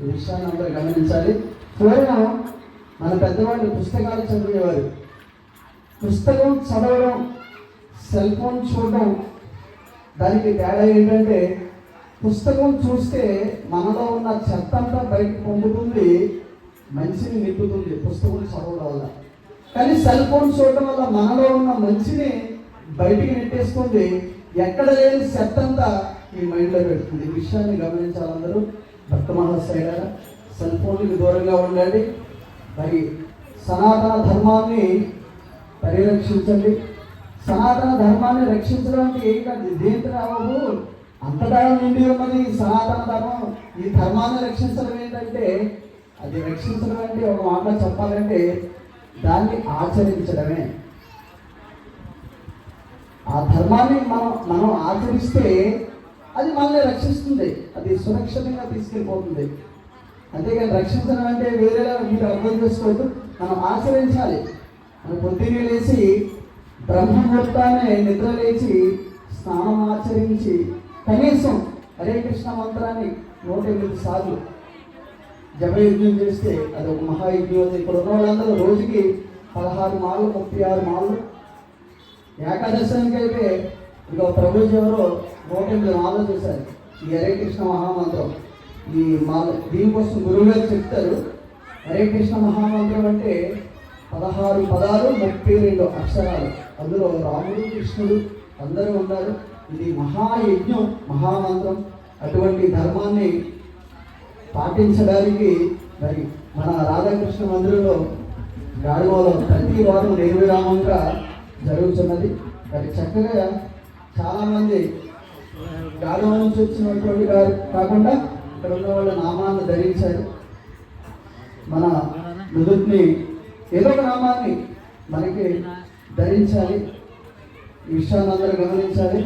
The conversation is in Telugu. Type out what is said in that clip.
ఈ విషయాన్ని అందరూ గమనించాలి. పూర్వం మన పెద్దవాళ్ళు పుస్తకాలు చదివేవారు. పుస్తకం చదవడం సెల్ ఫోన్ చూడడం దానికి తేడా ఏంటంటే పుస్తకం చూస్తే మనలో ఉన్న చెత్త అంతా బయటకు పొందుతుంది మంచిని నింపుతుంది పుస్తకం చదవడం వల్ల. కానీ సెల్ ఫోన్ చూడడం వల్ల మనలో ఉన్న మంచిని బయటికి నెట్టేస్తుంది. ఎక్కడ లేని చెత్త అంతా ఈ మైండ్లో పెడుతుంది ఈ విషయాన్ని గమనించాలందరూ భక్త మహాశైల సెల్ ఫోన్లకు దూరంగా ఉండండి. మరి సనాతన ధర్మాన్ని పరిరక్షించండి. సనాతన ధర్మాన్ని రక్షించడానికి ఏం కాదు దేంతో రావు అంతటా నిండి ఉన్నది ఈ సనాతన ధర్మం. ఈ ధర్మాన్ని రక్షించడం ఏంటంటే అది రక్షించడం అంటే ఒక మాట చెప్పాలంటే దాన్ని ఆచరించడమే. ఆ ధర్మాన్ని మనం మనం ఆచరిస్తే అది మనల్ని రక్షిస్తుంది. అది సురక్షితంగా తీసుకెళ్ళిపోతుంది. అంతేకాని రక్షించడం అంటే వేరేలా మీరు అర్థం చేసుకోవద్దు. మనం ఆచరించాలి మనం పొద్దున్నే లేచి బ్రహ్మముహూర్తాన్ని నిద్ర లేచి స్నానం ఆచరించి కనీసం హరే కృష్ణ మంత్రాన్ని నూట ఎనిమిది సార్లు జపయజ్ఞం చేస్తే అది ఒక మహాయజ్ఞం అవుతుంది. ఇక్కడ ఉన్న వాళ్ళందరూ రోజుకి పదహారు మాలు ముప్పై ఆరు మాలు ఏకాదశానికి అయితే ఇక ప్రభుజీ ఎవరో నూట ఆలోచిస్తారు చేశారు ఈ హరే కృష్ణ మహామంత్రం. ఈ మాల దీనికోసం గురువు గారు చెప్తారు. హరే కృష్ణ మహామంత్రం అంటే పదహారు పదాలు ముప్పై రెండు అక్షరాలు. అందులో రాముడు కృష్ణుడు అందరూ ఉన్నారు. ఇది మహాయజ్ఞం మహామంత్రం. అటువంటి ధర్మాన్ని పాటించడానికి మరి మన రాధాకృష్ణ మందిరంలో గాడివలో ప్రతి వారం నిర్విరామంగా జరుగుతున్నది. మరి చక్కగా చాలామంది గాడివ నుంచి వచ్చినటువంటి గారు కాకుండా ఇక్కడ ఉన్న వాళ్ళ నామాన్ని ధరించారు. మన నుదుటిని ఏదో ఒక నామాన్ని మనకి ధరించాలి. ఈ విషయాన్ని అందరూ గమనించాలి.